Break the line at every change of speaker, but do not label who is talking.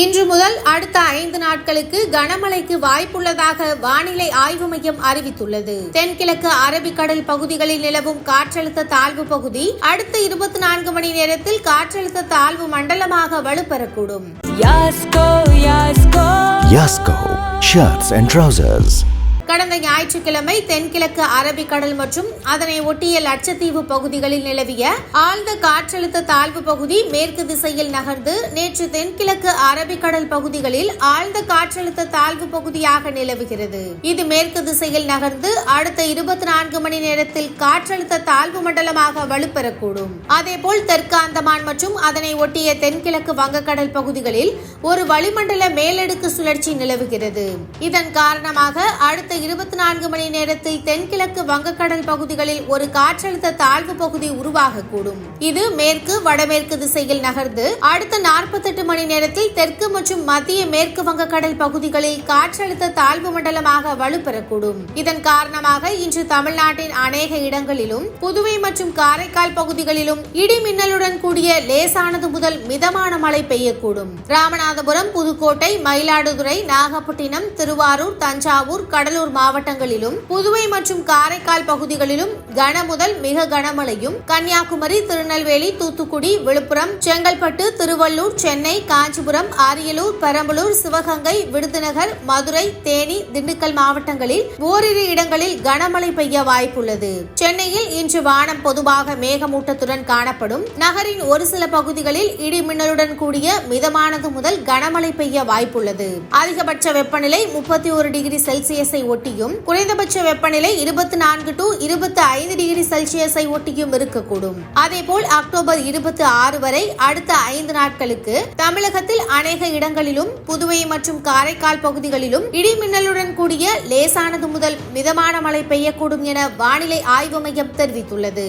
இன்று முதல் அடுத்த ஐந்து நாட்களுக்கு கனமழைக்கு வாய்ப்புள்ளதாக வானிலை ஆய்வு மையம் அறிவித்துள்ளது தென்கிழக்கு அரபிக்கடல் பகுதிகளில் நிலவும் காற்றழுத்த தாழ்வு பகுதி அடுத்த இருபத்தி நான்கு மணி நேரத்தில் காற்றழுத்த தாழ்வு மண்டலமாக வலுப்பெறக்கூடும்
யாஸ்கோ யாஸ்கோ
கடந்த ஞாயிற்றுக்கிழமை தென்கிழக்கு அரபிக்கடல் மற்றும் அதனை ஒட்டிய லட்சத்தீவு பகுதிகளில் நிலவிய ஆழ்ந்த காற்றழுத்த தாழ்வு பகுதி மேற்கு திசையில் நகர்ந்து நேற்று தென்கிழக்கு அரபிக்கடல் பகுதிகளில் ஆழ்ந்த காற்றழுத்த தாழ்வு பகுதியாக நிலவுகிறது இது மேற்கு திசையில் நகர்ந்து அடுத்த இருபத்தி நான்கு மணி நேரத்தில் காற்றழுத்த தாழ்வு மண்டலமாக வலுப்பெறக்கூடும் அதேபோல் தெற்கு அந்தமான் மற்றும் அதனை ஒட்டிய தென்கிழக்கு வங்கக்கடல் பகுதிகளில் ஒரு வளிமண்டல மேலடுக்கு சுழற்சி நிலவுகிறது இதன் காரணமாக அடுத்த இருபத்தி நான்கு மணி நேரத்தில் தென்கிழக்கு வங்கக்கடல் பகுதிகளில் ஒரு காற்றழுத்த தாழ்வு பகுதி உருவாகக்கூடும் இது மேற்கு வடமேற்கு திசையில் நகர்ந்து அடுத்த நாற்பத்தெட்டு மணி நேரத்தில் தெற்கு மற்றும் மத்திய மேற்கு வங்கக்கடல் பகுதிகளில் காற்றழுத்த தாழ்வு மண்டலமாக வலுப்பெறக்கூடும் இதன் காரணமாக இன்று தமிழ்நாட்டின் அநேக இடங்களிலும் புதுவை மற்றும் காரைக்கால் பகுதிகளிலும் இடி மின்னலுடன் கூடிய லேசானது முதல் மிதமான மழை பெய்யக்கூடும் ராமநாதபுரம் புதுக்கோட்டை மயிலாடுதுறை நாகப்பட்டினம் திருவாரூர் தஞ்சாவூர் கடலூர் கடலூர் மாவட்டங்களிலும் புதுவை மற்றும் காரைக்கால் பகுதிகளிலும் கன முதல் மிக கனமழையும் கன்னியாகுமரி திருநெல்வேலி தூத்துக்குடி விழுப்புரம் செங்கல்பட்டு திருவள்ளூர் சென்னை காஞ்சிபுரம் அரியலூர் பெரம்பலூர் சிவகங்கை விருதுநகர் மதுரை தேனி திண்டுக்கல் மாவட்டங்களில் ஓரிரு இடங்களில் கனமழை பெய்ய வாய்ப்புள்ளது சென்னையில் இன்று வானம் பொதுவாக மேகமூட்டத்துடன் காணப்படும் நகரின் ஒரு சில பகுதிகளில் இடி மின்னலுடன் கூடிய மிதமானது முதல் கனமழை பெய்ய வாய்ப்புள்ளது அதிகபட்ச வெப்பநிலை முப்பத்தி ஒரு டிகிரி செல்சியஸை ஒட்டியும் குறைந்தபட்ச வெப்பநிலை இருபத்தி நான்கு டு இருபத்தி ஐந்து டிகிரி செல்சியஸை ஒட்டியும் இருக்கக்கூடும் அதே போல் அக்டோபர் இருபத்தி ஆறு வரை அடுத்த ஐந்து நாட்களுக்கு தமிழகத்தில் அநேக இடங்களிலும் புதுவை மற்றும் காரைக்கால் பகுதிகளிலும் இடி மின்னலுடன் கூடிய லேசானது முதல் மிதமான மழை பெய்யக்கூடும் என வானிலை ஆய்வு மையம் தெரிவித்துள்ளது